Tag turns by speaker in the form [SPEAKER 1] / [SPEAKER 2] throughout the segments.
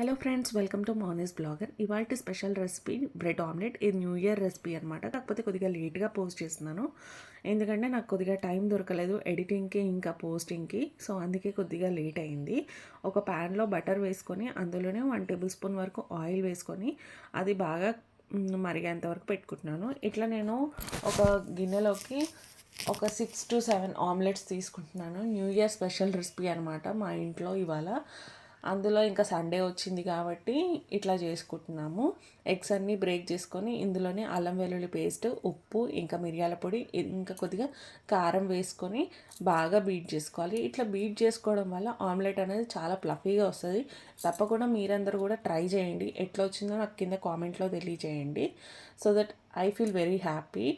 [SPEAKER 1] Hello friends welcome to Mouni's blogger. ఇవాళ special recipe bread omelette. ఇది new year recipe అనమాట కాకపోతే కొద్దిగా లేట్గా పోస్ట్ చేస్తున్నాను. ఎందుకంటే నాకు కొద్దిగా టైం దొరకలేదు ఎడిటింగ్కి ఇంకా పోస్టింగ్కి. సో అందుకే కొద్దిగా లేట్ అయింది. ఒక ప్యాన్లో బటర్ వేసుకొని అందులోనే వన్ టేబుల్ స్పూన్ వరకు ఆయిల్ వేసుకొని అది బాగా మరిగేంత వరకు పెట్టుకుంటున్నాను. ఇట్లా నేను ఒక గిన్నెలోకి ఒక సిక్స్ టు సెవెన్ ఆమ్లెట్స్ తీసుకుంటున్నాను. న్యూ ఇయర్ స్పెషల్ రెసిపీ అనమాట మా ఇంట్లో ఇవాళ. అందులో ఇంకా సండే వచ్చింది కాబట్టి ఇట్లా చేసుకుంటున్నాము. ఎగ్స్ అన్నీ బ్రేక్ చేసుకొని ఇందులోనే అల్లం వెల్లుల్లి పేస్ట్ ఉప్పు ఇంకా మిరియాల పొడి ఇంకా కొద్దిగా కారం వేసుకొని బాగా బీట్ చేసుకోవాలి. ఇట్లా బీట్ చేసుకోవడం వల్ల ఆమ్లెట్ అనేది చాలా ప్లఫీగా వస్తుంది. తప్పకుండా మీరందరూ కూడా ట్రై చేయండి. ఎట్లా వచ్చిందో నాకు కింద కామెంట్లో తెలియజేయండి so that I feel very happy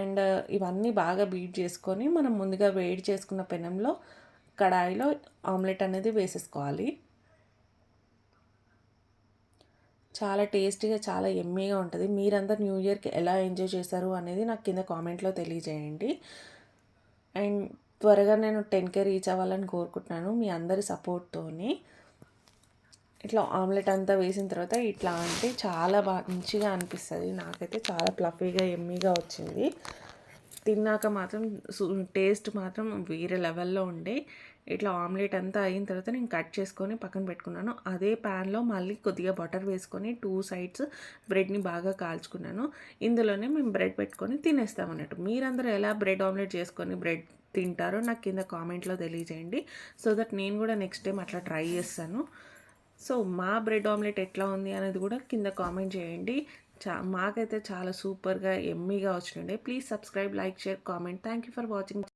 [SPEAKER 1] and ఇవన్నీ బాగా బీట్ చేసుకొని మనం ముందుగా వేడి చేసుకున్న పెనంలో కడాయిలో ఆమ్లెట్ అనేది వేసేసుకోవాలి. చాలా టేస్టీగా చాలా ఎమ్మీగా ఉంటుంది. మీరందరు న్యూ ఇయర్కి ఎలా ఎంజాయ్ చేశారు అనేది నాకు కింద కామెంట్లో తెలియజేయండి. అండ్ త్వరగా నేను టెన్కే రీచ్ అవ్వాలని కోరుకుంటున్నాను మీ అందరి సపోర్ట్తోని. ఇట్లా ఆమ్లెట్ అంతా వేసిన తర్వాత ఇట్లా అంటే చాలా బాగా మంచిగా అనిపిస్తుంది. నాకైతే చాలా ప్లఫీగా ఎమ్మీగా వచ్చింది. తిన్నాక మాత్రం టేస్ట్ మాత్రం వేరే లెవెల్లో ఉండే. ఇట్లా ఆమ్లెట్ అంతా అయిన తర్వాత నేను కట్ చేసుకొని పక్కన పెట్టుకున్నాను. అదే ప్యాన్లో మళ్ళీ కొద్దిగా బటర్ వేసుకొని టూ సైడ్స్ బ్రెడ్ని బాగా కాల్చుకున్నాను. ఇందులోనే మేము బ్రెడ్ పెట్టుకొని తినేస్తాం అన్నట్టు. మీరందరూ ఎలా బ్రెడ్ ఆమ్లెట్ చేసుకొని బ్రెడ్ తింటారో నాకు కింద కామెంట్లో తెలియజేయండి. సో దట్ నేను కూడా నెక్స్ట్ టైం అట్లా ట్రై చేస్తాను. సో మా బ్రెడ్ ఆమ్లెట్ ఎట్లా ఉంది అనేది కూడా కింద కామెంట్ చేయండి. చా మాకైతే చాలా సూపర్గా ఎమ్మీగా వచ్చినండే please subscribe like share comment. Thank you for watching.